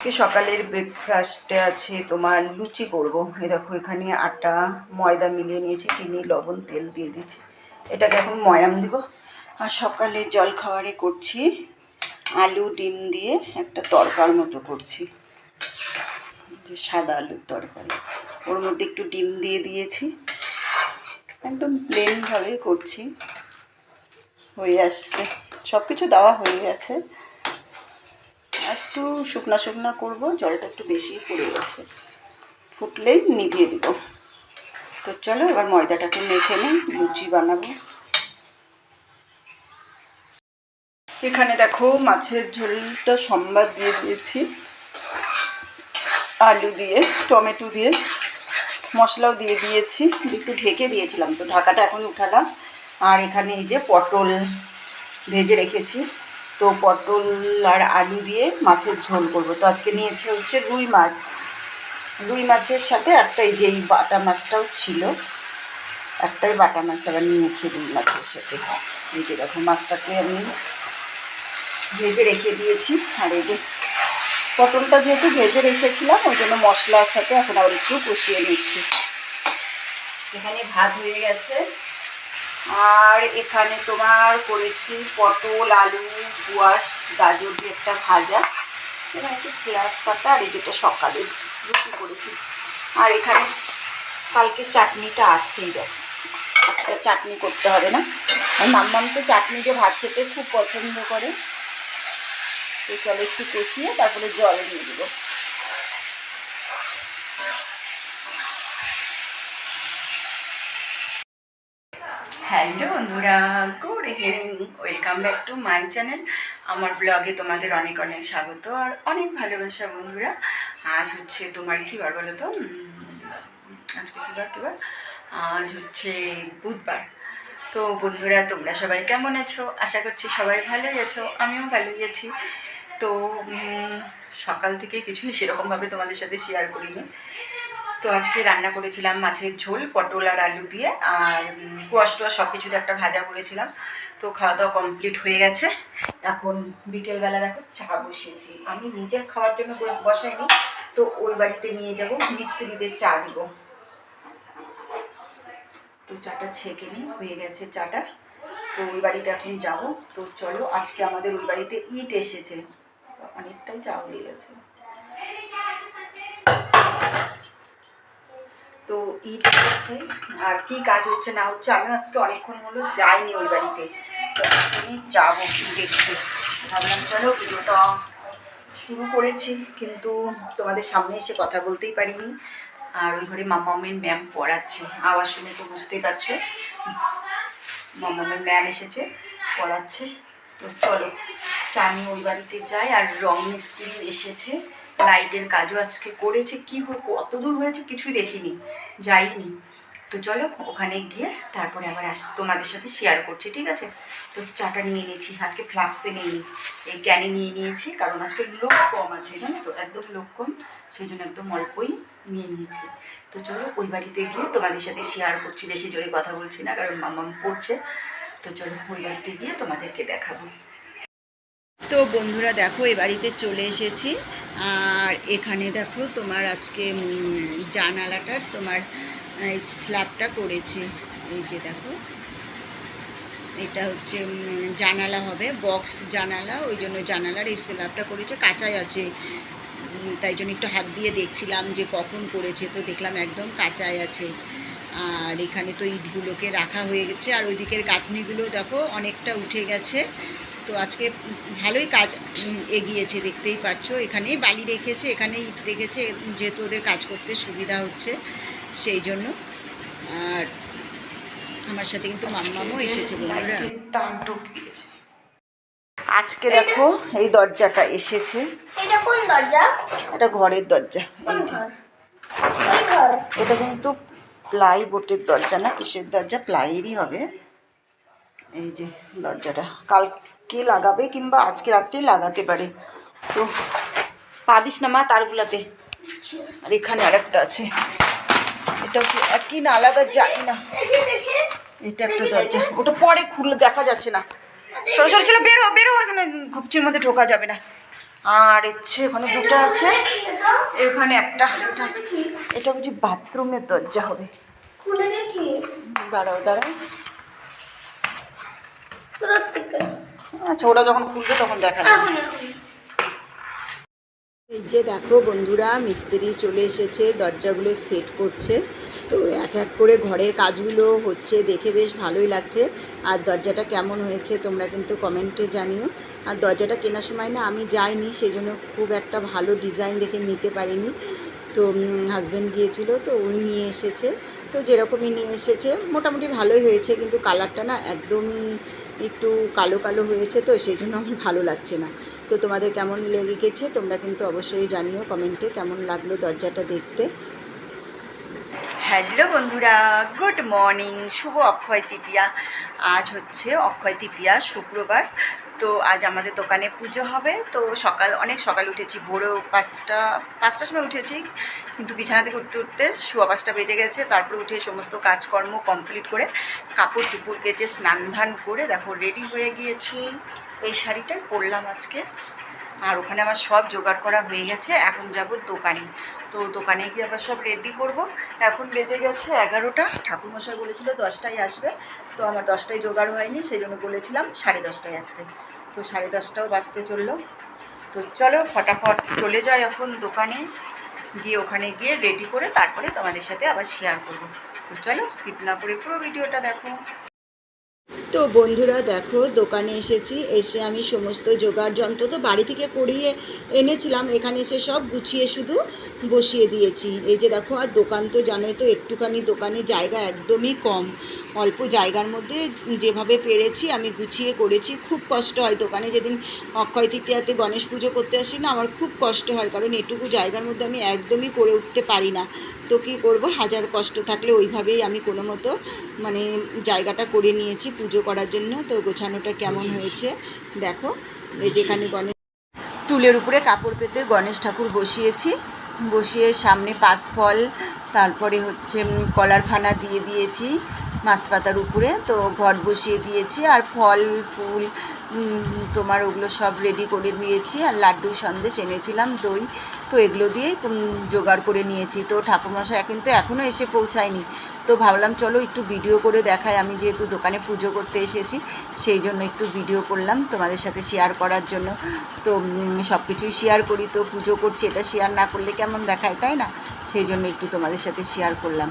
আজকে সকালের ব্রেকফাস্টে আছে, তোমার লুচি করব। এই দেখো, এখানে আটা, ময়দা মিলিয়ে নিয়েছি, চিনি, লবণ, তেল দিয়ে দিয়েছি। এটাকে এখন ময়াম দিব। আর সকালে জল খাওয়ারে করছি। আলু, ডিম দিয়ে একটা তরকার মতো করছি। সাদা আলুর তরকারি। ওর মধ্যে একটু ডিম দিয়ে দিয়েছি। একদম প্লেনভাবে করছি। হয়ে আসছে। সব কিছু দেওয়া হয়ে গেছে। একটু শুকনা শুকনা করব, জলটা একটু বেশি পড়ে গেছে। ফুটলেই নিভিয়ে দিব। তো চলো, এবার ময়দাটাকে মেখে নিই, লুচি বানাবো। এখানে দেখো মাছের ঝোলটা সম্বাদ দিয়ে দিয়েছি। আলু দিয়ে, টমেটো দিয়ে, মশলাও দিয়ে দিয়েছি। একটু ঢেকে দিয়েছিলাম, তো ঢাকাটা এখন উঠালাম। আর এখানে এই যে পটল ভেজে রেখেছি। তো পটল আর আলু দিয়ে মাছের ঝোল করব। তো আজকে নিয়েছে হচ্ছে রুই মাছ। রুই মাছের সাথে একটাই যে এই বাটা মাছটাও ছিল, একটাই বাটা মাছ আবার নিয়েছি রুই মাছের সাথে। এই যে দেখো, মাছটাকে আমি ভেজে রেখে দিয়েছি। আর এই যে পটলটা যেহেতু ভেজে রেখেছিলাম, ওই জন্য মশলার সাথে এখন আবার একটু কষিয়ে নিচ্ছি। এখানে ভাত হয়ে গেছে। আর এখানে তোমার করেছি পটল, আলু কুয়াশ গাজর দিয়ে একটা ভাজা। এখানে একটু স্ল্যাব পাতা আর এই যেটা সকালে রুটি করেছি। আর এখানে কালকে চাটনিটা আছেই দেখো। আজকে চাটনি করতে হবে না। আর মাম্মাম তো চাটনি দিয়ে ভাত খেতে খুব পছন্দ করে। তো চলো একটু কষিয়ে তারপরে জল দিয়ে দেবো। হ্যালো বন্ধুরা good evening welcome back to my channel আমার ব্লগে তোমাদের অনেক অনেক স্বাগত আর অনেক ভালোবাসা বন্ধুরা। আজ হচ্ছে তোমার কী বার বলো তো? আজকে কী বার বার? আজ হচ্ছে বুধবার। তো বন্ধুরা, তোমরা সবাই কেমন আছো? আশা করছি সবাই ভালোই আছো, আমিও ভালোই আছি। তো সকাল থেকে কিছুই সেরকমভাবে তোমাদের সাথে শেয়ার করিনি। তো আজকে রান্না করেছিলাম মাছের ঝোল, পটল আর আলু দিয়ে, আর কুয়াশ টুয়াশ সব কিছুতে একটা ভাজা করেছিলাম। তো খাওয়া দাওয়া কমপ্লিট হয়ে গেছে। এখন বিকেলবেলা দেখো চা বসিয়েছি। আমি নিজে খাওয়ার জন্য বসাইনি, তো ওই বাড়িতে নিয়ে যাব, মিস্ত্রিদের চা দিব। তো চাটা ছেঁকে নিই, হয়ে গেছে চাটা। তো ওই বাড়িতে এখন যাব। তো চলো, আজকে আমাদের ওই বাড়িতে ইট এসেছে। অনেকটাই চা হয়ে গেছে। তো ইট হচ্ছে, আর কি কাজ হচ্ছে না হচ্ছে আমি আজকে অনেকক্ষণ হলো যাইনি ওই বাড়িতে। আমি যাব দেখতে ভাবলাম, চলো ভিডিওটা শুরু করেছি, কিন্তু তোমাদের সামনে এসে কথা বলতেই পারিনি। আর ওই ঘরে মামামের ম্যাম পড়াচ্ছে। আওয়াজ শুনে তো বুঝতেই পারছ। মামামের ম্যাম এসেছে, পড়াচ্ছে। তো চলো, চা নিয়ে ওই বাড়িতে যাই। আর রং মিস্ত্রি এসেছে। লাইটের কাজও আজকে করেছে, কি কত দূর হয়েছে কিছুই দেখিনি, যাইনি। তো চলো, ওখানে গিয়ে তারপরে আবার আস, তোমাদের সাথে শেয়ার করছি, ঠিক আছে? তো চাটা নিয়ে নিয়েছি, আজকে ফ্লাক্সে নিয়ে এই ক্যানে নিয়ে নিয়েছি, কারণ আজকে লোক কম আছে, জানো তো? একদম লোক কম, সেই জন্য একদম অল্পই নিয়ে নিয়েছি। তো চলো, ওই বাড়িতে গিয়ে তোমাদের সাথে শেয়ার করছি, বেশি জোরে কথা বলছি না, কারণ মামাম পড়ছে। তো চলো, ওই বাড়িতে গিয়ে তোমাদেরকে দেখাবো। তো বন্ধুরা দেখো, এ বাড়িতে চলে এসেছি। আর এখানে দেখো তোমার আজকে জানালাটার তোমার স্ল্যাবটা করেছে। এই যে দেখো, এটা হচ্ছে জানালা হবে, বক্স জানালা, ওই জন্য জানালার এই স্ল্যাবটা করেছে, কাঁচাই আছে। তাই জন্য একটু হাত দিয়ে দেখছিলাম যে কখন করেছে, তো দেখলাম একদম কাঁচাই আছে। আর এখানে তো ইটগুলোকে রাখা হয়ে গেছে, আর ওই দিকের গাঁথনিগুলো দেখো, অনেকটা উঠে গেছে। তো আজকে ভালোই কাজ এগিয়েছে দেখতেই পাচ্ছ এখানেই বালি রেখেছে এখানেই ইট রেখেছে যেহেতু ওদের কাজ করতে সুবিধা হচ্ছে সেই জন্য। আর আমার সাথে কিন্তু মাম্মামও এসেছে বন্ধুরা। আজকে দেখো এই দরজাটা এসেছে। এটা কোন দরজা? এটা ঘরের দরজা এই যে। ঘর? ঘর এটা কিন্তু প্লাই বোটের দরজা না কিসের দরজা? প্লাইয়েরই হবে। এই যে দরজাটা। কালকে লাগাবে কিংবা আজকে রাত্রেই লাগাতে পারে? তো পা দিস না মা তারগুলাতে। আর এখানে আর একটা আছে। এটা কি একই না, আলাদা জানি না। এটা একটা দরজা। ওটা পরে খুলে দেখা যাচ্ছে না। সরে সরে, চলো, বেরো বেরো। এখানে ঘুপচির মধ্যে ঢোকা যাবে না। আর হচ্ছে ওখানে দুটো আছে। এখানে একটা। এটা এটা বুঝি বাথরুমের দরজা হবে। দাঁড়াও দাঁড়াও। আচ্ছা ওরা যখন খুলবে তখন দেখা যাবে। এই যে দেখো বন্ধুরা মিস্ত্রি চলে এসেছে দরজাগুলো সেট করছে। তো এক এক করে ঘরের কাজগুলো হচ্ছে দেখে বেশ ভালোই লাগছে। আর দরজাটা কেমন হয়েছে তোমরা কিন্তু কমেন্টে জানিও। আর দরজাটা কেনার সময় না আমি যাইনি সেই জন্য খুব একটা ভালো ডিজাইন দেখে নিতে পারিনি। তো হাজব্যান্ড গিয়েছিল তো উনি নিয়ে এসেছে। তো যেরকমই নিয়ে এসেছে মোটামুটি ভালোই হয়েছে কিন্তু কালারটা না একদমই একটু কালো কালো হয়েছে তো, সেই জন্য আমার ভালো লাগছে না। তো তোমাদের কেমন লেগে গেছে তোমরা কিন্তু অবশ্যই জানিও কমেন্টে কেমন লাগল দরজাটা দেখতে। হ্যালো বন্ধুরা, গুড মর্নিং, শুভ অক্ষয় তৃতীয়া। আজ হচ্ছে অক্ষয় তৃতীয়া, শুক্রবার। তো আজ আমাদের দোকানে পুজো হবে। তো সকাল, অনেক সকাল উঠেছি। ভোরও পাঁচটা, পাঁচটার সময় উঠেছি। কিন্তু বিছানা থেকে উঠতে উঠতে শুয়া পাঁচটা বেজে গেছে। তারপরে উঠে সমস্ত কাজকর্ম কমপ্লিট করে কাপড় চুপড় কেচে স্নান ধান করে দেখো রেডি হয়ে গিয়েছি। এই শাড়িটাই পরলাম আজকে। আর ওখানে আমার সব জোগাড় করা হয়ে গেছে। এখন যাব দোকানে। তো দোকানে গিয়ে আবার সব রেডি করব। এখন বেজে গেছে এগারোটা। ঠাকুরমশাই বলেছিল দশটায় আসবে। তো আমার দশটায় জোগাড় হয়নি, সেই জন্য বলেছিলাম সাড়ে দশটায় আসতে। তো সাড়ে দশটাও বাজতে চলল। তো চলো ফটাফট চলে যাই এখন দোকানে। গিয়ে ওখানে গিয়ে রেডি করে তারপরে তোমাদের সাথে আবার শেয়ার করব। তো চলো স্কিপ না করে পুরো ভিডিওটা দেখো। তো বন্ধুরা দেখো, দোকানে এসেছি, এসে আমি সমস্ত জোগাড় যন্ত্র তো বাড়ি থেকে করিয়ে এনেছিলাম, এখানে এসে সব গুছিয়ে শুধু বসিয়ে দিয়েছি। এই যে দেখো, আর দোকান তো জানোই তো, একটুখানি দোকানে জায়গা একদমই কম। অল্প জায়গার মধ্যে যেভাবে পেরেছি, আমি গুছিয়ে করেছি। খুব কষ্ট হয় দোকানে, যেদিন অক্ষয় তৃতীয়াতে গণেশ পুজো করতে আসি না, আমার খুব কষ্ট হয়, কারণ এটুকু জায়গার মধ্যে আমি একদমই করে উঠতে পারি না। তো কী করব, হাজার কষ্ট থাকলে ওইভাবেই আমি কোনো মতো মানে জায়গাটা করে নিয়েছি, পুজো করার জন্য। তো গোছানোটা কেমন হয়েছে দেখো এই যেখানে গণেশ টুলের উপরে কাপড় পেতে গণেশ ঠাকুর বসিয়েছি। বসিয়ে সামনে পাঁচ ফল তারপরে হচ্ছে কলার ফানা দিয়ে দিয়েছি মাছ পাতার উপরে। তো ঘর বসিয়ে দিয়েছি। আর ফল ফুল তোমার ওগুলো সব রেডি করে দিয়েছি আর লাড্ডু সন্দেশ এনেছিলাম, দই। তো এগুলো দিয়েই জোগাড় করে নিয়েছি। তো ঠাকুরমশাই কিন্তু এখনও এসে পৌঁছায়নি। তো ভাবলাম চলো একটু ভিডিও করে দেখাই। আমি যেহেতু দোকানে পুজো করতে এসেছি, সেই জন্য একটু ভিডিও করলাম তোমাদের সাথে শেয়ার করার জন্য। তো সব কিছুই শেয়ার করি। তো পুজো করছি, এটা শেয়ার না করলে কেমন দেখায়, তাই না? সেই জন্য একটু তোমাদের সাথে শেয়ার করলাম।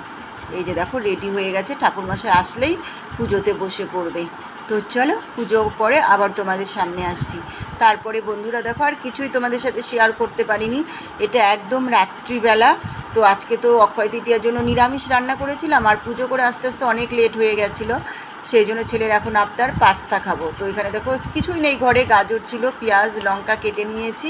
এই যে দেখো রেডি হয়ে গেছে। ঠাকুরমশাই আসলেই পুজোতে বসে পড়বে। তো চলো, পুজো পরে আবার তোমাদের সামনে আসছি। তারপরে বন্ধুরা, দেখো আর কিছুই তোমাদের সাথে শেয়ার করতে পারিনি। এটা একদম রাত্রিবেলা। তো আজকে তো অক্ষয় তৃতীয়ার জন্য নিরামিষ রান্না করেছিলাম আর পুজো করে আস্তে আস্তে অনেক লেট হয়ে গেছিল। সেই জন্য ছেলের এখন আপনার পাস্তা খাব। তো এখানে দেখো, কিছুই নেই, ঘরে গাজর ছিল, পেঁয়াজ, লঙ্কা কেটে নিয়েছি।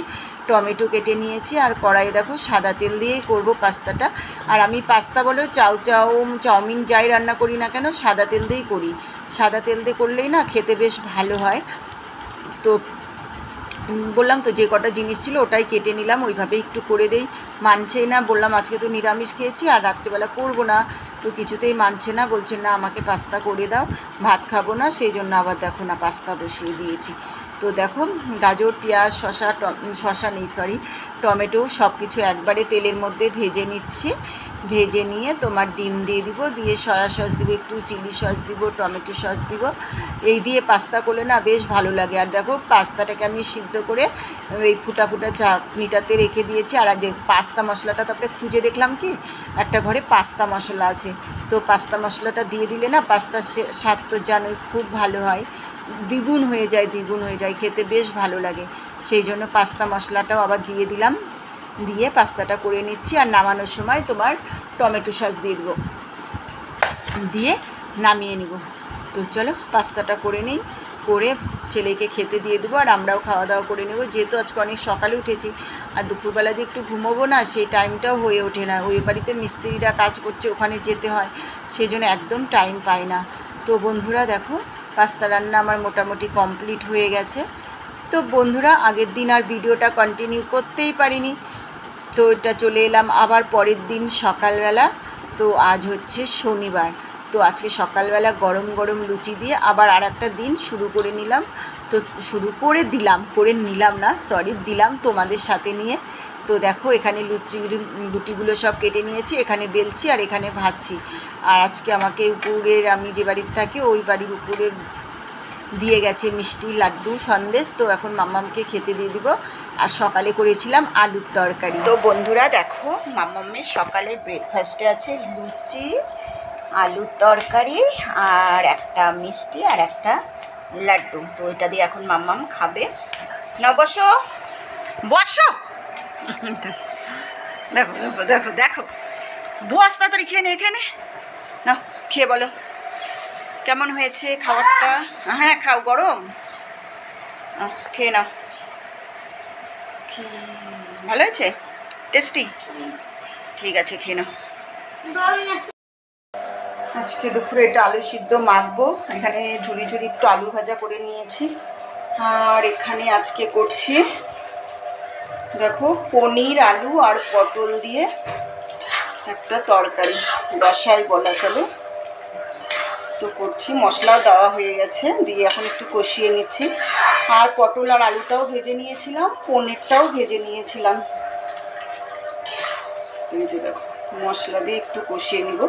টমেটো কেটে নিয়েছি আর কড়াইয়ে দেখো সাদা তেল দিয়েই করব পাস্তাটা। আর আমি পাস্তা বলো চাউ চাউ, চাউমিন যাই রান্না করি না কেন, সাদা তেল দিয়েই করি। সাদা তেল দিয়ে করলেই না খেতে বেশ ভালো হয়। তো বললাম তো যে কটা জিনিস ছিল ওটাই কেটে নিলাম, ওইভাবে একটু করে দেই। মানছেই না, বললাম আজকে তো নিরামিষ খেয়েছি আর রাত্রিবেলা করব না। তো কিছুতেই মানছে না, বলছে না, আমাকে পাস্তা করে দাও, ভাত খাব না, সেই জন্য আবার দেখো না পাস্তা বসিয়ে দিয়েছি। তো দেখো গাজর পেঁয়াজ শশা শশা নেই সরি টমেটো সব কিছু একবারে তেলের মধ্যে ভেজে নিচ্ছি। ভেজে নিয়ে তোমার ডিম দিয়ে দিব, দিয়ে সয়া সস দিব, একটু চিলি সস দিব, টমেটো সস দিব। এই দিয়ে পাস্তা করলে না বেশ ভালো লাগে। আর দেখো পাস্তাটাকে আমি সিদ্ধ করে এই ফুটা ফুটা চাটনিটাতে রেখে দিয়েছি। আর আগে পাস্তা মশলাটা তারপরে খুঁজে দেখলাম কি? একটা ঘরে পাস্তা মশলা আছে। তো পাস্তা মশলাটা দিয়ে দিলে না পাস্তার স্বাদ তো জানোই, খুব ভালো হয়। দ্বিগুণ হয়ে যায়, দ্বিগুণ হয়ে যায়, খেতে বেশ ভালো লাগে। সেই জন্য পাস্তা মশলাটাও আবার দিয়ে দিলাম। দিয়ে পাস্তাটা করে নিচ্ছি আর নামানোর সময় তোমার টমেটো সস দিয়ে দেবো। দিয়ে নামিয়ে নিব। তো চলো পাস্তাটা করে নিই, করে ছেলেকে খেতে দিয়ে দেবো আর আমরাও খাওয়া দাওয়া করে নেব। যেহেতু আজকে অনেক সকালে উঠেছি আর দুপুরবেলা যে একটু ঘুমোবো না, সেই টাইমটাও হয়ে ওঠে না। ওই বাড়িতে মিস্ত্রিরা কাজ করছে, ওখানে যেতে হয়, সেই জন্য একদম টাইম পাই না। তো বন্ধুরা দেখো, পাস্তা রান্না আমার মোটামুটি কমপ্লিট হয়ে গেছে। তো বন্ধুরা, আগের দিন আর ভিডিওটা কন্টিনিউ করতেই পারিনি। তো এটা চলে এলাম আবার পরের দিন সকালবেলা। তো আজ হচ্ছে শনিবার। তো আজকে সকালবেলা গরম গরম লুচি দিয়ে আবার আর একটা দিন শুরু করে নিলাম। তো শুরু করে দিলাম, করে নিলাম না সরি দিলাম তোমাদের সাথে নিয়ে। তো দেখো, এখানে লুচি লুটিগুলো সব কেটে নিয়েছি, এখানে বেলছি আর এখানে ভাজছি। আর আজকে আমাকে উপরের, আমি যে বাড়ির থাকি, ওই বাড়ির উপরের দিয়ে গেছে মিষ্টি, লাড্ডু, সন্দেশ। তো এখন মাম্মামকে খেতে দিয়ে দিব। আর সকালে করেছিলাম আলুর তরকারি। তো বন্ধুরা, দেখো, মাম্মামের সকালে ব্রেকফাস্টে আছে লুচি, আলুর তরকারি, আর একটা মিষ্টি আর একটা লাড্ডু। তো এটা দিয়ে এখন মাম্মাম খাবে। না বসো। বসো। দেখো দেখো দেখো বস তাড়াতাড়ি খেয়ে নে, এখানে। না খেয়ে বলো। কেমন হয়েছে খাবারটা? হ্যাঁ খাও, গরম? খেয়ে নাও। ভালো হয়েছে? টেস্টি? ঠিক আছে, খেয়ে নাও। আজকে দুপুরে এটা আলু সিদ্ধ মাখবো। এখানে ঝুড়ি ঝুড়ি একটু আলু ভাজা করে নিয়েছি। আর এখানে আজকে করছি, দেখো, পনির, আলু আর পটল দিয়ে একটা তরকারি। রসাই বলা চলে। করছি, মশলা দেওয়া হয়ে গেছে, দিয়ে এখন একটু কষিয়ে নিচ্ছি। আর পটল আর আলুটাও ভেজে নিয়েছিলাম, পনিরটাও ভেজে নিয়েছিলাম। মশলা দিয়ে একটু কষিয়ে নিব।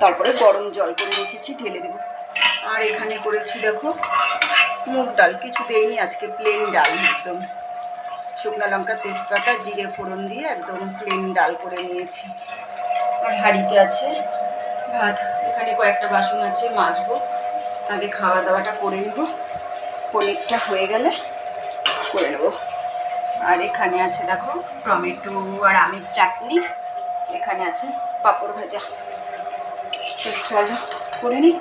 তারপরে গরম জল করে রেখেছি, ঢেলে দেবো। আর এখানে করেছি দেখো, মুগ ডাল। কিছু দেয়নি আজকে প্লেন ডাল একদম। শুকনো লঙ্কা, তেজপাতা, জিরে, ফোড়ন দিয়ে একদম প্লেন ডাল করে নিয়েছি। আর হাঁড়িতে আছে ভাত। এখানে কয়েকটা বাসন আছে, মাজবো। আগে খাওয়া দাওয়াটা করে নেব। পনিরটা হয়ে গেলে করে নেব। আর এখানে আছে দেখো, টমেটো আর আমের চাটনি। এখানে আছে পাঁপড় ভাজা। চলো, করে নিই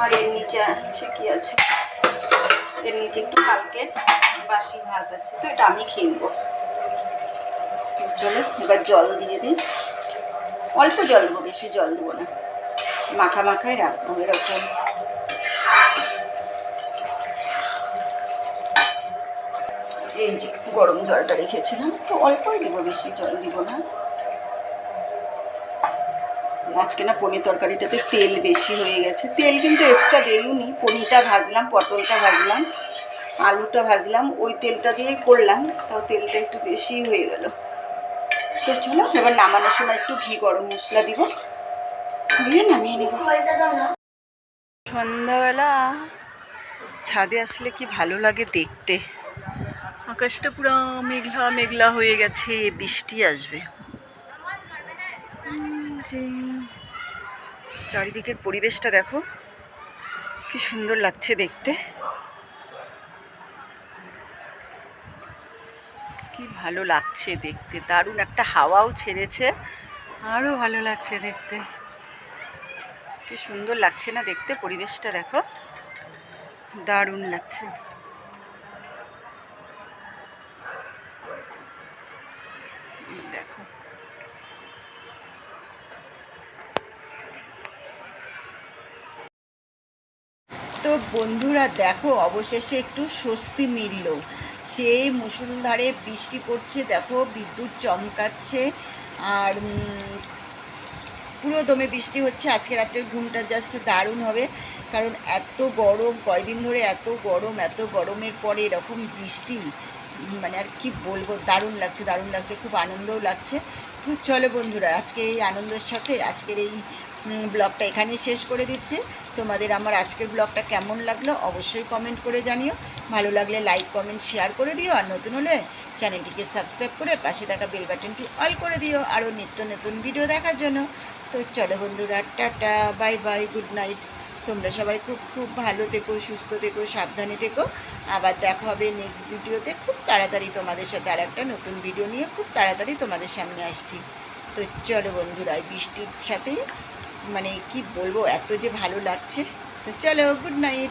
আর এর নিচে আছে কি আছে? এর নিচে একটু কালকের বাসি ভাত আছে, তো এটা আমি খেয়ে নেব। চলো, এবার জল দিয়ে দিই। অল্প জল দেবো, বেশি জল দেবো না। মাখা মাখাই রাখব, এরকম। এই যে গরম জলটা রেখেছিলাম তো অল্পই দিব, বেশি জল দিব না। আজকে না পনির তরকারিটাতে তেল বেশি হয়ে গেছে। তেল কিন্তু এক্সট্রা দিইনি পনিরটা ভাজলাম, পটলটা ভাজলাম, আলুটা ভাজলাম, ওই তেলটা দিয়েই করলাম, তাও তেলটা একটু বেশি হয়ে গেল। তো চলো, এবার নামানোর সময় একটু ঘি, গরম মশলা দিব। সন্ধ্যাবেলা ছাদে আসলে কি ভালো লাগে দেখতে? আকাশটা পুরো মেঘলা মেঘলা হয়ে গেছে, বৃষ্টি আসবে। চারিদিকের পরিবেশটা দেখো, কি সুন্দর লাগছে দেখতে। কি ভালো লাগছে দেখতে, দারুণ একটা হাওয়াও ছেড়েছে আরও ভালো লাগছে দেখতে। কি সুন্দর লাগছে না দেখতে? পরিবেশটা দেখো। দারুণ লাগছে। দেখো। তো বন্ধুরা, দেখো, অবশেষে একটু স্বস্তি মিলল। সেই মুসুলধারে বৃষ্টি পড়ছে, দেখো, বিদ্যুৎ চমকাচ্ছে, আর পুরো দমে বৃষ্টি হচ্ছে। আজকে রাতের ঘুমটা জাস্ট দারুণ হবে। কারণ এত গরম, কয়দিন ধরে এত গরম, এত গরমের পরে এরকম বৃষ্টি মানে আর কি বলব, দারুণ লাগছে দারুণ লাগছে, খুব আনন্দও লাগছে। তো চলো বন্ধুরা আজকের এই আনন্দের সাথে আজকের এই ব্লগটা এখানেই শেষ করে দিচ্ছে। তোমাদের আমার আজকের ব্লগটা কেমন লাগল অবশ্যই কমেন্ট করে জানিও। ভালো লাগলে লাইক কমেন্ট শেয়ার করে দিও। আর নতুন হলে চ্যানেলটিকে সাবস্ক্রাইব করে পাশে থাকা বেল বাটনটি অল করে দিও। আরও নিত্য নতুন ভিডিও দেখার জন্য। তো চলো বন্ধুরা, tata, bye bye, good night. তোমরা সবাই খুব খুব ভালো থেকো, সুস্থ থেকো, সাবধানে থেকো। আবার দেখা হবে নেক্সট ভিডিওতে খুব তাড়াতাড়ি তোমাদের সাথে আর একটা নতুন ভিডিও নিয়ে খুব তাড়াতাড়ি তোমাদের সামনে আসছি। তো চলো বন্ধুরা বৃষ্টির সাথে মানে কি বলব, এত যে ভালো লাগছে। তো চলো, গুড নাইট।